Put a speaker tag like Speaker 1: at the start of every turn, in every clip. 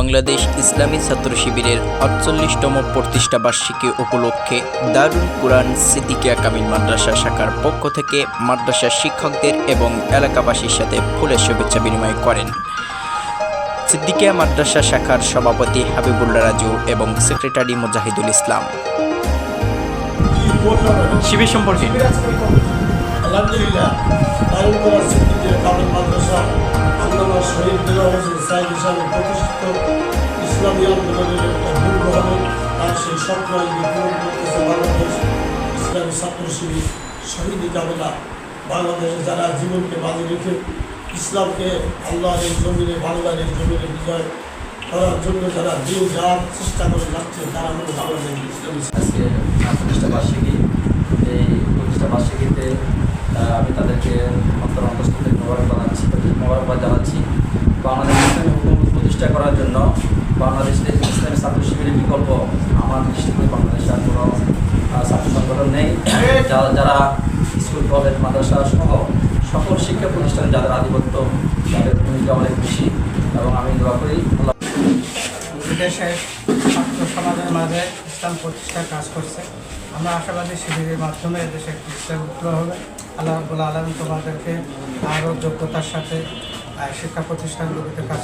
Speaker 1: বাংলাদেশ ইসলামী ছাত্র শিবিরের আটচল্লিশতম প্রতিষ্ঠা বার্ষিকী উপলক্ষে দারুল কুরআন সিদ্দিকিয়া কামিল মাদ্রাসা শাখার পক্ষ থেকে মাদ্রাসার শিক্ষকদের এবং এলাকাবাসীর সাথে ফুলের শুভেচ্ছা বিনিময় করেন। সিদ্দিকিয়া মাদ্রাসা শাখার সভাপতি হাবিবুল্লাহ রাজু এবং সেক্রেটারি মুজাহিদুল ইসলাম। শিবির সম্পর্কে?
Speaker 2: আলহামদুলিল্লাহ দারুল কোরআন সিদ্দিকের কামিল মাদ্রাসা আল্লামা শহীদ দেওয়ার হোসেন সাইদ হিসাবে প্রতিষ্ঠিত ইসলামী আন্দোলনের একটা ভুল গ্রহণ আর সেই স্বপ্ন আজকে পূরণ করতেছে বাংলাদেশ ইসলামী ছাত্র শিবির শহীদ কামেলা বাংলাদেশে যারা জীবনকে বাজি রেখে ইসলামকে আল্লাহর এই জমিনে, বাংলার এই জমিনে বিজয় করার জন্য যারা দিন যাওয়ার চেষ্টা করে যাচ্ছে, তারা হলো বাংলাদেশ ইসলামী
Speaker 3: আজকে প্রতিষ্ঠা বার্ষিকী এই প্রতিষ্ঠা বার্ষিকীতে আহ, আমি তাদেরকে অন্তর অন্তস্থ থেকে মোবারকবাদ জানাচ্ছি মোবারকবাদ জানাচ্ছি বাংলাদেশ ইসলামী হুকুমত প্রতিষ্ঠা করার জন্য বাংলাদেশ ইসলামী ছাত্র শিবিরের বিকল্প আমার দৃষ্টিতে বাংলাদেশে আর কোনো ছাত্র সংগঠন নেই। যারা যারা স্কুল, কলেজ, মাদ্রাসা সহ সকল শিক্ষা প্রতিষ্ঠানে যাদের আধিপত্য, তাদের ভূমিকা অনেক বেশি এবং আমি দোয়া করি
Speaker 4: দেশের ছাত্র সমাজের মাঝে ইসলাম প্রতিষ্ঠার কাজ করছে। আমরা আশাবাদী শিবিরের মাধ্যমে দেশে একটি ইসলাম উত্তর হবে। আল্লাহ রাবুল আলম তোমাদেরকে আরও যোগ্যতার সাথে শিক্ষা প্রতিষ্ঠানগুলিতে কাজ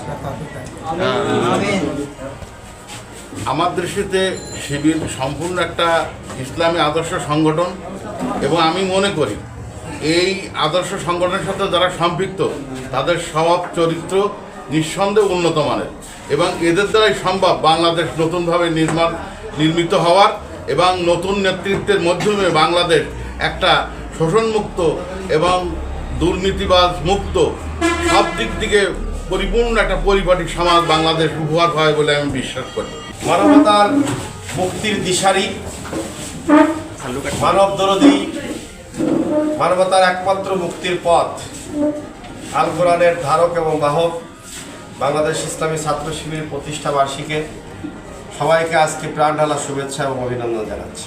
Speaker 5: আমার দৃষ্টিতে শিবির সম্পূর্ণ একটা ইসলামী আদর্শ সংগঠন এবং আমি মনে করি এই আদর্শ সংগঠনের সাথে যারা সম্পৃক্ত তাদের স্বভাব চরিত্র নিঃসন্দেহে উন্নত মানের এবং এদের দ্বারাই সম্ভব বাংলাদেশ নতুনভাবে নির্মাণ নির্মিত হওয়ার এবং নতুন নেতৃত্বের মাধ্যমে বাংলাদেশ একটা শোষণমুক্ত এবং দুর্নীতিবাজ মুক্ত সব দিক থেকে পরিপূর্ণ একটা পরিপাটি সমাজ বাংলাদেশ উপহার হয় বলে আমি বিশ্বাস করি।
Speaker 6: মানবতার মুক্তির দিশারি, মানব দরদি, মানবতার একমাত্র মুক্তির পথ। আল কোরআনের ধারক এবং বাহক বাংলাদেশ ইসলামী ছাত্র শিবির প্রতিষ্ঠা বার্ষিকে সবাইকে আজকে প্রাণ ঢালা শুভেচ্ছা এবং অভিনন্দন জানাচ্ছি।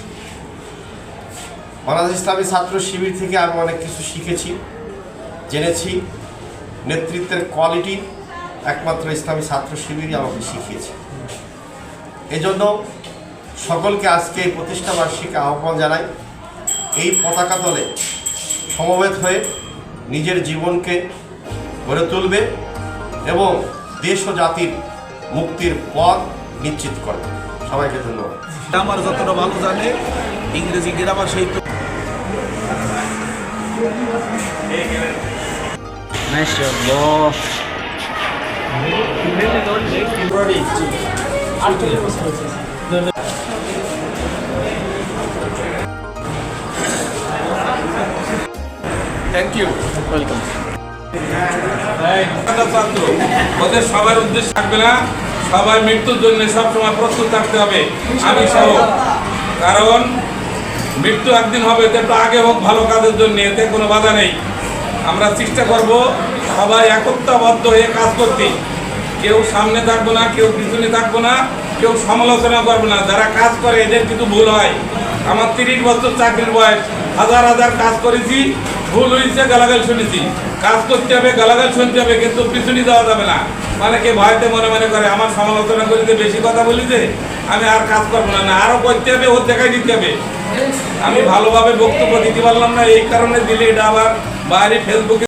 Speaker 6: বাংলাদেশ ইসলামী ছাত্র শিবির থেকে আমি অনেক কিছু শিখেছি, জেনেছি। নেতৃত্বের কোয়ালিটি একমাত্র ইসলামী ছাত্র শিবিরই আমাকে শিখিয়েছে। এজন্য সকলকে আজকে এই প্রতিষ্ঠা বার্ষিকী আহ্বান জানাই, এই পতাকা তলে সমবেত হয়ে নিজের জীবনকে গড়ে তুলবে এবং দেশ ও জাতির মুক্তির পথ নিশ্চিত করবে। সবাইকে ধন্যবাদ।
Speaker 7: আমার যতটা ভালো জানে, ইংরেজি গ্রামার সহিত
Speaker 8: থ্যাংক ইউ ওয়েলকাম ওদের সবার উদ্দেশ্য থাকবে না সবাই মৃত্যুর জন্য সবসময় প্রস্তুত থাকতে হবে। আমি সহ। কারণ মৃত্যু একদিন হবে তো একটু আগে হোক ভালো কাজের জন্য এতে কোনো বাধা নেই। আমরা চেষ্টা করব সবাই একত্রাবদ্ধ হয়ে কাজ করতে। কেউ সামনে থাকব না, কেউ পিছনে থাকব না, কেউ সমালোচনা করবে না। যারা কাজ করে, এদের কিন্তু ভুল হয়। আমার তিরিশ বছর চাকরির বয়স, হাজার হাজার কাজ করেছি, ভুল হয়েছে, গালাগাল শুনেছি। কাজ করতে হবে, গালাগাল শুনতে হবে, কিন্তু পিছনে যাওয়া যাবে না। মানে কে ভয়তে মনে মনে করে, আমার সমালোচনা করিতে বেশি কথা বলিতে আমি আর কাজ করব না। না আরও করতে হবে, ওর দেখাই দিতে হবে। আমি ভালোভাবে বক্তব্য দিতে পারলাম না, এই কারণে দিলে এটা আবার বাইরে ফেসবুকে